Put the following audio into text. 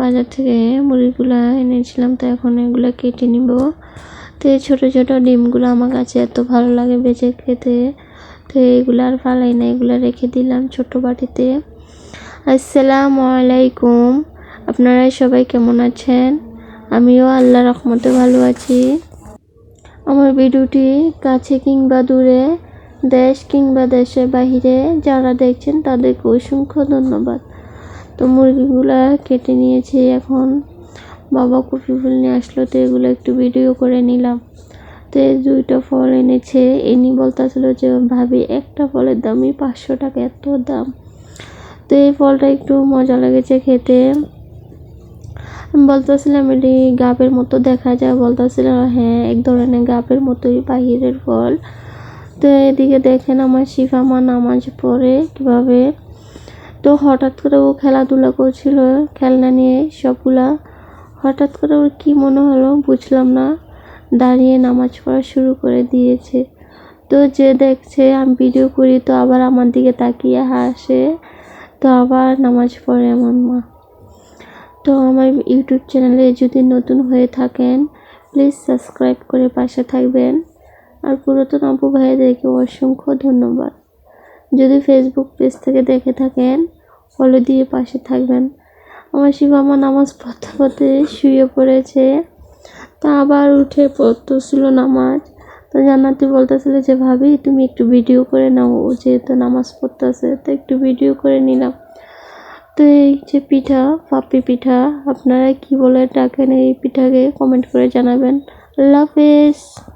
বাজার থেকে মুড়িগুলা এনেছিলাম, তো এখন এগুলো কেটে নিব। তো ছোটো ছোটো ডিমগুলো আমার কাছে এত ভালো লাগে বেঁচে খেতে। তো এগুলো আর ফালাই না, এগুলো রেখে দিলাম ছোট বাটিতে। আসসালামু আলাইকুম। আপনারা সবাই কেমন আছেন? আমিও আল্লাহ রহমতে ভালো আছি। আমার ভিডিওটি কাছে কিংবা দূরে, দেশ কিংবা দেশের বাহিরে যারা দেখছেন তাদেরকে অসংখ্য ধন্যবাদ। তো মুরগিগুলা কেটে নিয়েছি এখন। বাবা কপি ফুল নিয়ে আসলো, তো এগুলো একটু ভিডিও করে নিলাম। তো দুইটা ফল এনেছে এনি বলতেছিল যে, ভাবি, একটা ফলের দামই পাঁচশো টাকা, এত দাম। তো এই ফলটা একটু মজা লেগেছে খেতে। বলতেছিলাম, এটি গাবের মতো দেখা যায়। বলতেছিলাম হ্যাঁ এক ধরনের গাবের মতোই বাহিরের ফল। তো এদিকে দেখেন আমার শিফা মা নামাজ পড়ে কীভাবে তো হঠাৎ করে ও খেলাধুলা করছিল, খেলনা নিয়ে সবগুলা। হঠাৎ করে ওর কি মনে হলো বুঝলাম না। দাঁড়িয়ে নামাজ পড়া শুরু করে দিয়েছে। তো যে দেখছে, আমি ভিডিও করি, তো আবার আমার দিকে তাকিয়ে হাসে। তো আবার নামাজ পড়ে আমার মা। তো আমার ইউটিউব চ্যানেলে যদি নতুন হয়ে থাকেন প্লিজ সাবস্ক্রাইব করে পাশে থাকবেন। আর পুরাতন আপু ভাইদেরকে অসংখ্য ধন্যবাদ। যদি ফেসবুক পেজ থেকে দেখে থাকেন ফলো দিয়ে পাশে থাকবেন। আমার শিবামা নামাজ পড়তে পড়তে শুয়ে পড়েছে। তা আবার উঠে পড়তেছিল নামাজ। তো জান্নাতি বলতেছিল যে, ভাবি, তুমি একটু ভিডিও করে নাও। যেহেতু নামাজ পড়তেছে, তো একটু ভিডিও করে নিলাম। তো এই যে পিঠা পাপি পিঠা, আপনারা কি বলে ডাকেন এই পিঠাকে কমেন্ট করে জানাবেন। আল্লাহ হাফেজ।